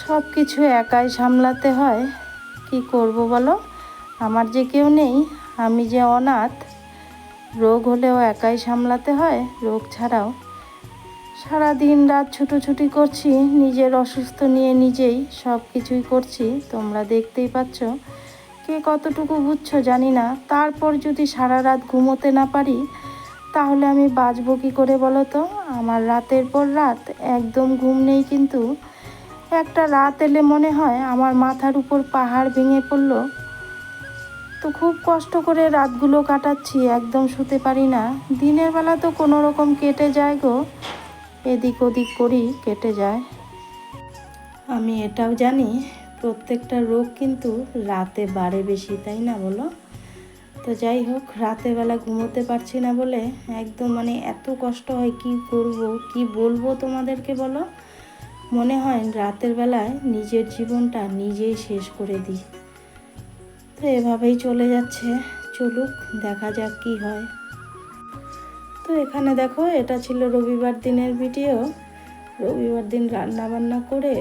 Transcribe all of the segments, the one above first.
সব কিছু একাই সামলাতে হয়। কি করব বলো? আমার যে কেউ নেই, আমি যে অনাথ, রোগ হলেও একাই সামলাতে হয়, রোগ ছাড়াও। সারা দিন রাত ছুটোছুটি করছি, নিজের অসুস্থ নিয়ে নিজেই সব কিছুই করছি, তোমরা দেখতেই পাচ্ছ। কে কতটুকু বুঝছ জানি না। তারপর যদি সারা রাত ঘুমোতে না পারি, তাহলে আমি বাঁচবো কী করে বলো তো? আমার রাতের পর রাত একদম ঘুম নেই কিন্তু একটা রাত এলে মনে হয় আমার মাথার উপর পাহাড় ভেঙে পড়ল। তো খুব কষ্ট করে রাতগুলো কাটাচ্ছি, একদম শুতে পারি না। দিনের বেলা তো কোনো রকম কেটে যায় গো। এদিক ওদিক করি, কেটে যায়। আমি এটাও জানি, প্রত্যেকটা রোগ কিন্তু রাতে বাড়ে বেশি, তাই না বলো? তো যাই হোক রাতের বেলা ঘুমোতে পারছি না বলে একদম মানে এত কষ্ট হয়, কি করব, কি বলব তোমাদেরকে বলো? মনে হয় রাতের বেলায় নিজের জীবনটা নিজেই শেষ করে দিই। তো এভাবেই চলে যাচ্ছে। চলুক, দেখা যাক কি হয়। তো এখানে দেখো, এটা ছিল রবিবার দিনের ভিডিও। রবিবার দিন রান্না বান্না করে,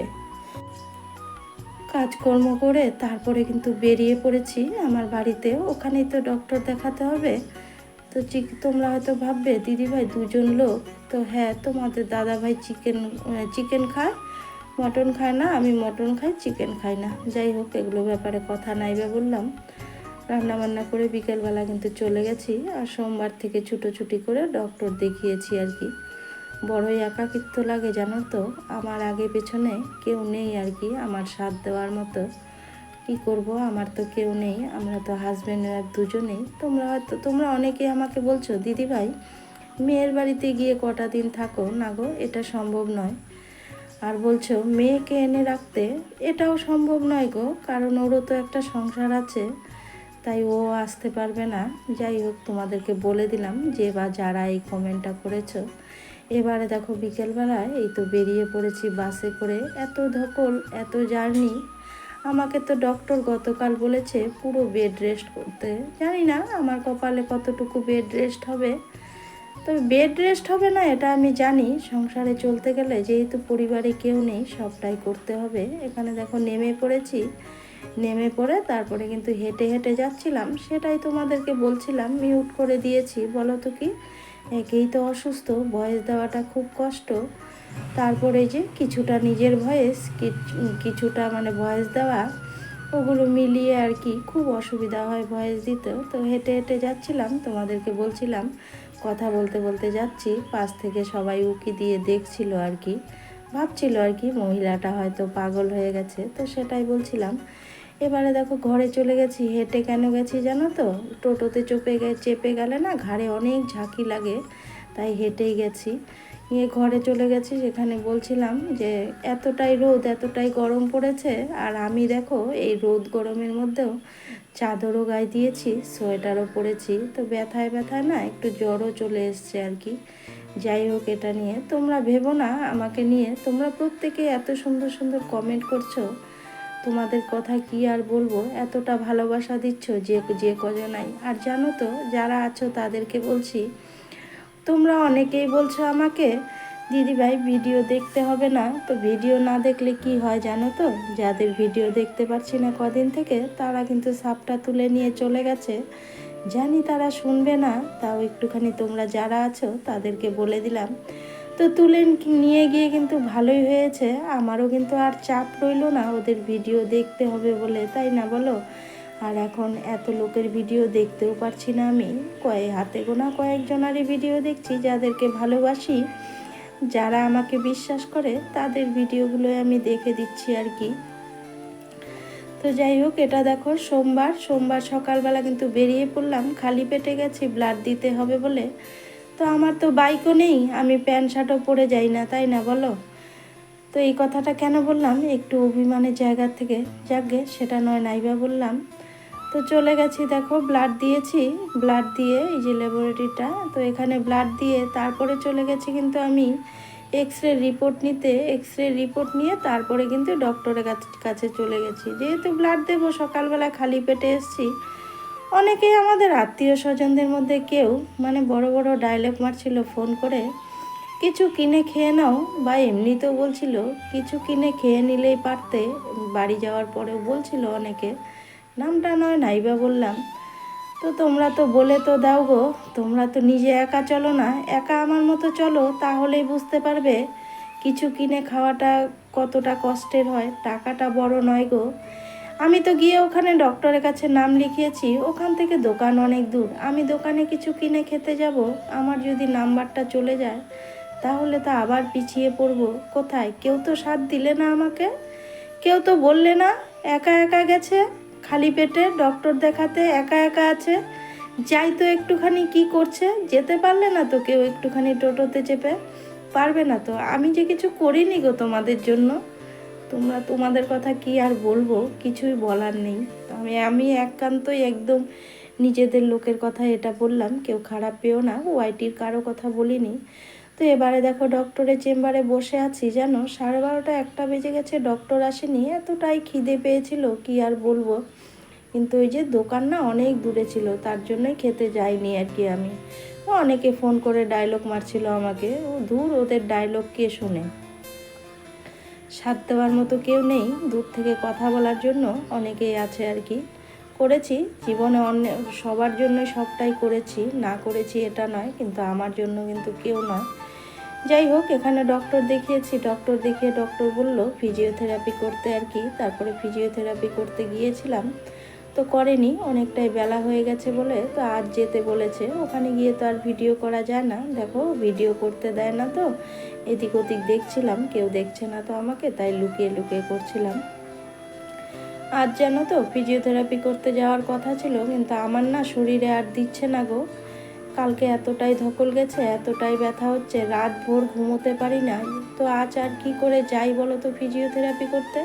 কাজকর্ম করে তারপরে কিন্তু বেরিয়ে পড়েছি আমার বাড়িতে। ওখানেই তো ডক্টর দেখাতে হবে। তো চিক তোমরা হয়তো ভাববে দিদিভাই দুজন লোক? তো হ্যাঁ তোমাদের দাদা ভাই চিকেন চিকেন খায় মটন খায় না, আমি মটন খাই চিকেন খাই না। যাই হোক, এগুলো ব্যাপারে কথা নাই বা বললাম। রান্না বান্না করে বিকেলবেলা কিন্তু চলে গেছি, আর সোমবার থেকে ছুটোছুটি করে ডক্টর দেখিয়েছি আর কি। বড়ই একাকিত্ব লাগে জানো তো, আমার আগে পেছনে কেউ নেই আর কি, আমার সাথ দেওয়ার মতো। কি করব? আমার তো কেউ নেই, আমরা তো হাজব্যান্ড ওয়াইফ দুজনেই। তোমরা হয়তো তোমরা অনেকেই আমাকে বলছো, দিদি ভাই, মেয়ের বাড়িতে গিয়ে কটা দিন থাকো? না গো, এটা সম্ভব নয়। আর বলছো, মেয়েকে এনে রাখতে? এটাও সম্ভব নয় গো, কারণ ওরও তো একটা সংসার আছে, তাই ও আসতে পারবে না। যাই হোক, তোমাদেরকে বলে দিলাম যে, বা যারা এই কমেন্টটা করেছ, এবারে দেখো বিকেলবেলায় এই তো বেরিয়ে পড়েছি বাসে করে। এত ধকল, এত জার্নি আমাকে তো ডক্টর গতকাল বলেছে পুরো বেড রেস্ট করতে। জানি না আমার কপালে কতটুকু বেড রেস্ট হবে। তবে বেড রেস্ট হবে না, এটা আমি জানি। সংসারে চলতে গেলে যেহেতু পরিবারে কেউ নেই, সবটাই করতে হবে। এখানে দেখো নেমে পড়েছি। নেমে পড়ে তারপরে কিন্তু হেঁটে হেঁটে যাচ্ছিলাম। সেটাই তোমাদেরকে বলছিলাম মিউট করে দিয়েছি। বলো তো কি? একেই তো অসুস্থ, বয়স দেওয়াটা খুব কষ্ট। তারপরে যে কিছুটা নিজের ভয়েস কিছুটা মানে ভয়েস দেওয়া, ওগুলো মিলিয়ে আর কি খুব অসুবিধা হয় ভয়েস দিতে তো হেঁটে হেঁটে যাচ্ছিলাম, তোমাদেরকে বলছিলাম, কথা বলতে বলতে যাচ্ছি, পাশ থেকে সবাই উকি দিয়ে দেখছিল আর কি, ভাবছিল আর কি মহিলাটা হয়তো পাগল হয়ে গেছে, তো সেটাই বলছিলাম। এবারে দেখো ঘরে চলে গেছি, হেঁটে কেন গেছি জানো তো? টোটোতে চেপে গে, চেপে গেলে না ঘাড়ে অনেক ঝাঁকি লাগে, তাই হেঁটেই গেছি। গিয়ে ঘরে চলে গেছি, সেখানে বলছিলাম যে, এতটাই রোদ, এতটাই গরম পড়েছে, আর আমি দেখো, এই রোদ গরমের মধ্যেও চাদরও গায়ে দিয়েছি, সোয়েটারও পরেছি। তো ব্যথায় ব্যথায় না একটু জ্বরও চলে এসছে আর কি। যাই হোক এটা নিয়ে। তোমরা ভেবো না, আমাকে নিয়ে। তোমরা প্রত্যেকে এত সুন্দর সুন্দর কমেন্ট করছ, তোমাদের কথা কি আর বলব? এতটা ভালোবাসা দিচ্ছ যে যে কজনাই। আর জানো তো, যারা আছো তাদেরকে বলছি তোমরা অনেকেই বলছো আমাকে দিদিভাই ভিডিও দেখতে হবে না। তো ভিডিও না দেখলে কি হয় জানো তো? যাদের ভিডিও দেখতে পাচ্ছি না কদিন থেকে, তারা কিন্তু সাপটা তুলে নিয়ে চলে গেছে। জানি তারা শুনবে না, তাও একটুখানি তোমরা যারা আছো, তাদেরকে বলে দিলাম। তো তুলে নিয়ে গিয়ে কিন্তু ভালোই হয়েছে। আমারও কিন্তু আর চাপ রইল না, ওদের ভিডিও দেখতে হবে বলে, তাই না বলো? আর এখন এত লোকের ভিডিও দেখতেও পারছি না আমি। কয়েক হাতে গোনা কয়েকজনারই ভিডিও দেখছি যাদেরকে ভালোবাসি। যারা আমাকে বিশ্বাস করে, তাদের ভিডিওগুলো আমি দেখে দিচ্ছি আর কি। তো যাই হোক, এটা দেখো সোমবার। সোমবার সকালবেলা কিন্তু বেরিয়ে পড়লাম। খালি পেটে গেছি, ব্লাড দিতে হবে বলে। তো আমার তো বাইকও নেই, আমি প্যান্ট শার্টও পরে যাই না, তাই না বলো? তো এই কথাটা কেন বললাম? একটু অভিমানের জায়গা থেকে যাকে সেটা নয়, নাইবা বললাম। তো চলে গেছি, দেখো ব্লাড দিয়েছি ব্লাড দিয়ে এই যে ল্যাবরেটরিটা তো এখানে ব্লাড দিয়ে তারপরে চলে গেছি কিন্তু আমি এক্স রে রিপোর্ট নিতে এক্স রে রিপোর্ট নিয়ে তারপরে কিন্তু ডক্টরের কাছে চলে গেছি। যেহেতু ব্লাড দেবো, সকালবেলা খালি পেটে এসছি। অনেকেই আমাদের আত্মীয় স্বজনদের মধ্যে কেউ মানে বড় বড় ডায়লগ মারছিল ফোন করে, কিছু কিনে খেয়ে নাও। বা এমনিতেও বলছিল, কিছু কিনে খেয়ে নিলেই পারতে। বাড়ি যাওয়ার পরেও বলছিল অনেকে। নামটা নয়, নাইবা বললাম। তো তোমরা তো বলে তো দাও গো, তোমরা তো নিজে একা চলো না। একা আমার মতো চলো, তাহলেই বুঝতে পারবে কিছু কিনে খাওয়াটা কতটা কষ্টের হয়। টাকাটা বড় নয় গো। আমি তো গিয়ে ওখানে ডক্টরের কাছে নাম লিখিয়েছি। ওখান থেকে দোকান অনেক দূর। আমি দোকানে কিছু কিনে খেতে যাব। আমার যদি নাম্বারটা চলে যায়, তাহলে তো আবার পিছিয়ে পড়ব। কোথায়? কেউ তো সাথ দিলে না আমাকে? কেউ তো বললে না? একা একা গেছে? খালি পেটে ডক্টর দেখাতে একা একা আছে। যাই তো একটুখানি কি করছে, যেতে পারলে না তো কেউ একটুখানি টোটোতে চেপে? পারবে না তো। আমি যে কিছু করিনি গো তোমাদের জন্য, তোমরা তোমাদের কথা কি আর বলব? কিছুই বলার নেই। আমি আমি একান্তই একদম নিজেদের লোকের কথা এটা বললাম। কেউ খারাপ পেও না। ওয়াইটির কারও কথা বলিনি। তো এবারে দেখো ডক্টরের চেম্বারে বসে আছি, জানো? সাড়ে বারোটা একটা বেজে গেছে, ডক্টর আসেনি। এতটাই খিদে পেয়েছিল, কি আর বলব? কিন্তু ওই যে দোকান না অনেক দূরে ছিল, তার জন্যই খেতে যাইনি আর কি আমি। অনেকে ফোন করে ডায়লগ মারছিল আমাকে। ও দূর ওদের ডায়লগ কে শোনে? সাথ দেওয়ার মতো কেউ নেই। দূর থেকে কথা বলার জন্য অনেকেই আছে আর কি। করেছি, জীবনে অন্য সবার জন্য সবটাই করেছি, না করেছি এটা নয়, কিন্তু আমার জন্য কিন্তু কেউ নয়। যাই হোক, এখানে ডক্টর দেখিয়েছি ডক্টর দেখিয়ে ডক্টর বলল ফিজিওথেরাপি করতে আর কি, তারপরে ফিজিওথেরাপি করতে গিয়েছিলাম। তো করেনি, অনেকটাই বেলা হয়ে গেছে বলে, তো আজ যেতে বলেছে। ওখানে গিয়ে তো আর ভিডিও করা যায় না। দেখো ভিডিও করতে দেয় না তো, এদিক ওদিক দেখছিলাম, কেউ দেখছে না তো আমাকে, তাই লুকিয়ে লুকিয়ে করছিলাম। আজ জানো তো ফিজিওথেরাপি করতে যাওয়ার কথা ছিল, কিন্তু আমার না শরীরে আর দিচ্ছে না গো। কালকে এতটাই ধকল গেছে, এতটাই ব্যথা হচ্ছে, রাত ভোর ঘুমোতে পারি না। তো আজ আর কি করে যাই বলো তো ফিজিওথেরাপি করতে?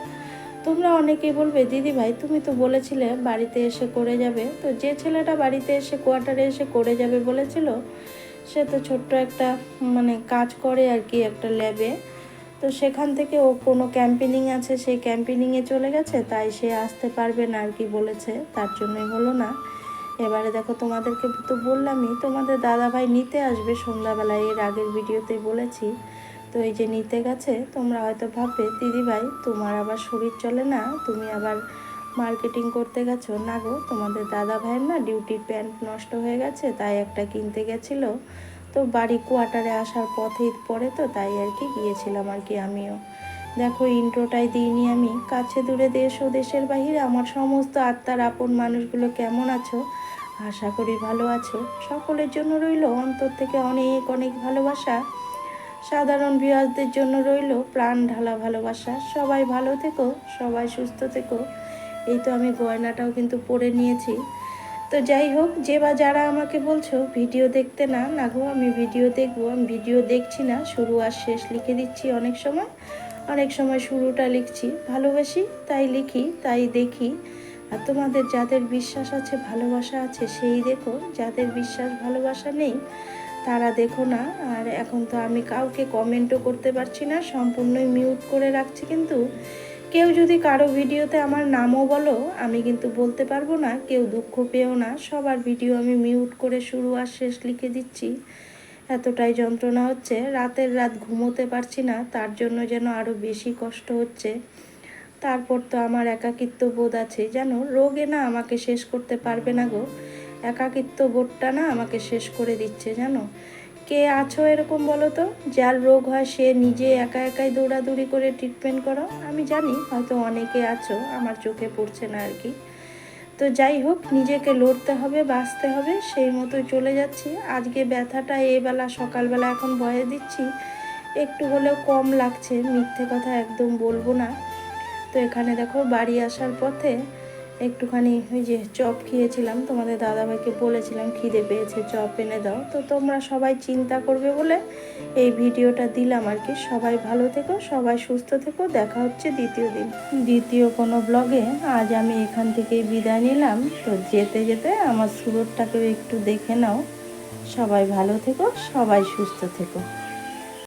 তোমরা অনেকেই বলবে, দিদি ভাই, তুমি তো বলেছিলে বাড়িতে এসে করে যাবে। তো যে ছেলেটা বাড়িতে এসে কোয়ার্টারে এসে করে যাবে বলেছিল, সে তো ছোট্ট একটা মানে কাজ করে আর কি একটা ল্যাবে তো সেখান থেকে ও কোনো ক্যাম্পেনিং আছে সেই ক্যাম্পেনিংয়ে চলে গেছে, তাই সে আসতে পারবে না আর কি বলেছে, তার জন্যই হলো না। এবারে দেখো তোমাদেরকে তো বললামই, তোমাদের দাদা ভাই নিতে আসবে সন্ধ্যাবেলায়, এর আগের ভিডিওতেই বলেছি। তো এই যে নিতে গেছে, তোমরা হয়তো ভাববে দিদি ভাই তোমার আবার শরীর চলে না, তুমি আবার মার্কেটিং করতে গেছো? না গো, তোমাদের দাদা ভাইয়ের না ডিউটির প্যান্ট নষ্ট হয়ে গেছে, তাই একটা কিনতে গেছিল। তো বাড়ি কোয়ার্টারে আসার পথে পরে তো, তাই আর কি গিয়েছিলাম আর কি আমিও। দেখো ইন্ট্রোটাই দিইনি আমি। কাছে দূরে দেশ ও দেশের বাহিরে আমার সমস্ত আত্মার আপন মানুষগুলো কেমন আছো? আশা করি ভালো আছো। সকলের জন্য রইল অন্তর থেকে অনেক অনেক ভালোবাসা। সাধারণ ভিউয়ার্সদের জন্য রইল প্রাণ ঢালা ভালোবাসা। সবাই ভালো থেকো, সবাই সুস্থ থেকো। এই তো আমি গয়নাটাও কিন্তু পরে নিয়েছি। তো যাই হোক, যে বা যারা আমাকে বলছো, ভিডিও দেখতে না না গো, আমি ভিডিও দেখব, আমি ভিডিও দেখছি না, শুরু আর শেষ লিখে দিচ্ছি অনেক সময় অনেক সময় শুরুটা লিখছি। ভালোবাসি, তাই লিখি, তাই দেখি। আর তোমাদের যাদের বিশ্বাস আছে, ভালোবাসা আছে, সেই দেখো, যাদের বিশ্বাস, ভালোবাসা নেই, তারা দেখো না। আর এখন তো আমি কাউকে কমেন্টও করতে পারছি না, সম্পূর্ণই মিউট করে রাখছি কিন্তু কেউ যদি কারও ভিডিওতে আমার নামও বলো, আমি কিন্তু বলতে পারব না, কেউ দুঃখ পেও না। সবার ভিডিও আমি মিউট করে শুরু আর শেষ লিখে দিচ্ছি। এতটাই যন্ত্রণা হচ্ছে, রাতের রাত ঘুমোতে পারছি না, তার জন্য যেন আরও বেশি কষ্ট হচ্ছে। তারপর তো আমার একাকিত্ব বোধ আছে যেন রোগে না আমাকে শেষ করতে পারবে না গো। একাকিত্ব বোধটা না আমাকে শেষ করে দিচ্ছে, জানো। কে আছো এরকম বলো তো? যার রোগ হয় সে নিজে একা একাই দৌড়াদৌড়ি করে ট্রিটমেন্ট করো। আমি জানি হয়তো অনেকে আছো, আমার চোখে পড়ছে না আর কি। তো যাই হোক, নিজেকে লড়তে হবে, বাঁচতে হবে, সেই মতো চলে যাচ্ছি। আজকে ব্যথাটা এবেলা সকালবেলা এখন ভয়ে দিচ্ছি। একটু হলেও কম লাগছে, মিথ্যে কথা একদম বলব না। তো এখানে দেখো, বাড়ি আসার পথে একটুখানি ওই যে চপ খেয়েছিলাম, তোমাদের দাদাভাইকে বলেছিলাম, খিদে পেয়েছে, চপ এনে দাও। তো তোমরা সবাই চিন্তা করবে বলে এই ভিডিওটা দিলাম আর কি। সবাই ভালো থেকো, সবাই সুস্থ থেকো। দেখা হচ্ছে দ্বিতীয় দিন। দ্বিতীয় কোনো ব্লগে আজ আমি এখান থেকেই বিদায় নিলাম। তো যেতে যেতে আমার সুরতটাকেও একটু দেখে নাও। সবাই ভালো থেকো, সবাই সুস্থ থেকো।